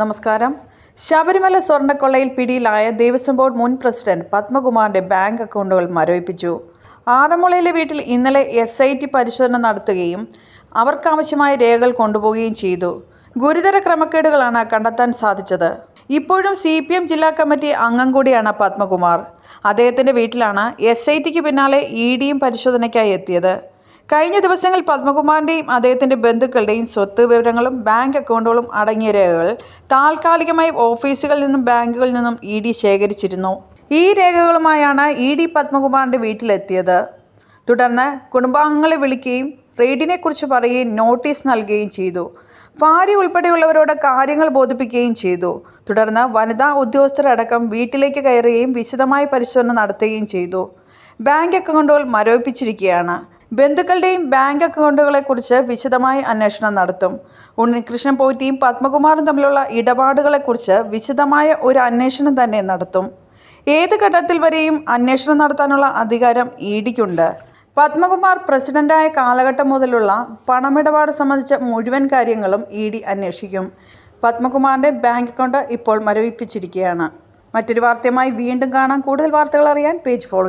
നമസ്കാരം. ശബരിമല സ്വർണക്കൊള്ളയിൽ പിടിയിലായ ദേവസ്വം ബോർഡ് മുൻ പ്രസിഡന്റ് പത്മകുമാറിന്റെ ബാങ്ക് അക്കൗണ്ടുകൾ മരവിപ്പിച്ചു. ആറന്മുളയിലെ വീട്ടിൽ ഇന്നലെ എസ് ഐ ടി പരിശോധന നടത്തുകയും അവർക്കാവശ്യമായ രേഖകൾ കൊണ്ടുപോവുകയും ചെയ്തു. ഗുരുതര ക്രമക്കേടുകളാണ് കണ്ടെത്താൻ സാധിച്ചത്. ഇപ്പോഴും സി പി എം ജില്ലാ കമ്മിറ്റി അംഗം കൂടിയാണ് പത്മകുമാർ. അദ്ദേഹത്തിന്റെ വീട്ടിലാണ് എസ് ഐ ടിക്ക് പിന്നാലെ ഇ ഡിയും പരിശോധനയ്ക്കായി എത്തിയത്. കഴിഞ്ഞ ദിവസങ്ങൾ പത്മകുമാറിന്റെയും അദ്ദേഹത്തിന്റെ ബന്ധുക്കളുടെയും സ്വത്ത് വിവരങ്ങളും ബാങ്ക് അക്കൗണ്ടുകളും അടങ്ങിയ രേഖകൾ താൽക്കാലികമായി ഓഫീസുകളിൽ നിന്നും ബാങ്കുകളിൽ നിന്നും ഇ ഡി ശേഖരിച്ചിരുന്നു. ഈ രേഖകളുമായാണ് ഇ ഡി പത്മകുമാറിന്റെ വീട്ടിലെത്തിയത്. തുടർന്ന് കുടുംബാംഗങ്ങളെ വിളിക്കുകയും റെയ്ഡിനെക്കുറിച്ച് പറയുകയും നോട്ടീസ് നൽകുകയും ചെയ്തു. ഭാര്യ ഉൾപ്പെടെയുള്ളവരോട് കാര്യങ്ങൾ ബോധിപ്പിക്കുകയും ചെയ്തു. തുടർന്ന് വനിതാ ഉദ്യോഗസ്ഥരടക്കം വീട്ടിലേക്ക് കയറുകയും വിശദമായ പരിശോധന നടത്തുകയും ചെയ്തു. ബാങ്ക് അക്കൗണ്ടുകൾ മരവിപ്പിച്ചിരിക്കുകയാണ്. ബന്ധുക്കളുടെയും ബാങ്ക് അക്കൗണ്ടുകളെക്കുറിച്ച് വിശദമായ അന്വേഷണം നടത്തും. ഉണ്ണികൃഷ്ണൻ പോറ്റിയും പത്മകുമാറും തമ്മിലുള്ള ഇടപാടുകളെക്കുറിച്ച് വിശദമായ ഒരു അന്വേഷണം തന്നെ നടത്തും. ഏത് ഘട്ടത്തിൽ വരെയും അന്വേഷണം നടത്താനുള്ള അധികാരം ഇ ഡിക്കുണ്ട്. പത്മകുമാർ പ്രസിഡന്റായ കാലഘട്ടം മുതലുള്ള പണമിടപാട് സംബന്ധിച്ച മുഴുവൻ കാര്യങ്ങളും ഇ ഡി അന്വേഷിക്കും. പത്മകുമാറിന്റെ ബാങ്ക് അക്കൗണ്ട് ഇപ്പോൾ മരവിപ്പിച്ചിരിക്കുകയാണ്. മറ്റൊരു വാർത്തയുമായി വീണ്ടും കാണാം. കൂടുതൽ വാർത്തകൾ അറിയാൻ പേജ് ഫോളോ